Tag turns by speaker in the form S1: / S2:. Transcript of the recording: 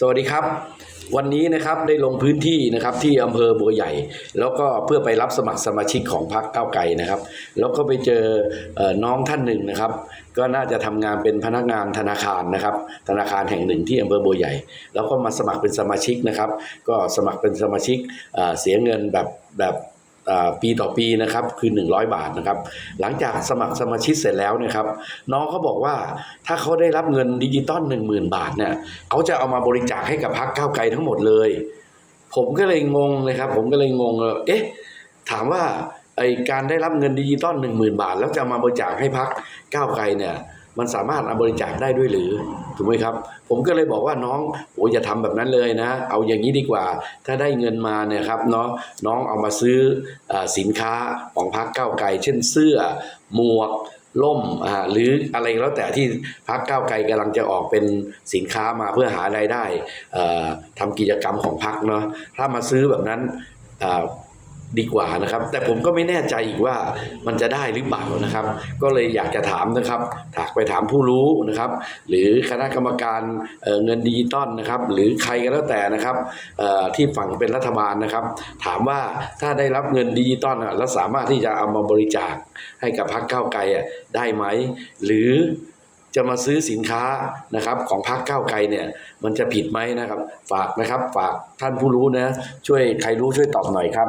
S1: สวัสดีครับ วันนี้นะครับได้ลงพื้นที่นะครับที่อำเภอบัวใหญ่ แล้วก็เพื่อไปรับสมัครสมาชิกของพรรคก้าวไกลนะครับ แล้วก็ไปเจอเอ่อน้องท่านหนึ่งนะครับ ก็น่าจะทำงานเป็นพนักงานธนาคารนะครับ ธนาคารแห่งหนึ่งที่อำเภอบัวใหญ่ แล้วก็มาสมัครเป็นสมาชิกนะครับ ก็สมัครเป็นสมาชิกเสียเงินแบบแบบ ปีต่อปีนะครับคือ 100 บาทนะครับหลังจากสมัครสมาชิกเสร็จแล้วเนะครับน้องเขาบอกว่าถ้าเขาได้รับเงินดิจิตอล1 0,000 บาทเนี่ยเขาจะเอามาบริจาคให้กับพรรคก้าวไกลทั้งหมดเลย ผมก็เลยงงเลยครับ ผมก็เลยงงเลยเอ๊ะถามว่าไอการได้รับเงินดิจิตอล1 0,000 บาท แล้วจะมาบริจาคให้พรรคก้าวไกลเนี่ย มันสามารถเอาบริจาคได้ด้วยหรือถูกไหมครับ ผมก็เลยบอกว่าน้องโอ้อย่าทำแบบนั้นเลยนะ เอาอย่างนี้ดีกว่า ถ้าได้เงินมาเนี่ยครับเนาะน้องเอามาซื้ออสินค้าของพรรคก้าวไกล เช่นเสื้อหมวกล่มหรืออะไรแล้วแต่ที่พรรคก้าวไกลกำลังจะออกเป็นสินค้ามาเพื่อหารายได้เอ่อทำกิจกรรมของพรรคเนาะถ้ามาซื้อแบบนั้น ดีกว่านะครับ แต่ผมก็ไม่แน่ใจอีกว่ามันจะได้หรือเปล่านะครับ ก็เลยอยากจะถามนะครับถากไปถามผู้รู้นะครับ หรือคณะกรรมการเเงินดิจิตอลนะครับ หรือใครก็แล้วแต่นะครับที่ฝั่งเป็นรัฐบาลนะครับ ถามว่าถ้าได้รับเงินดิจิตอลแล้วสามารถที่จะเอามาบริจาคให้กับพรรคก้าวไกลอ่ได้ไหม หรือจะมาซื้อสินค้านะครับของพรรคก้าวไกลเนี่ยมันจะผิดไหมนะครับ ฝากนะครับฝากท่านผู้รู้นะช่วยใครรู้ช่วยตอบหน่อยครับ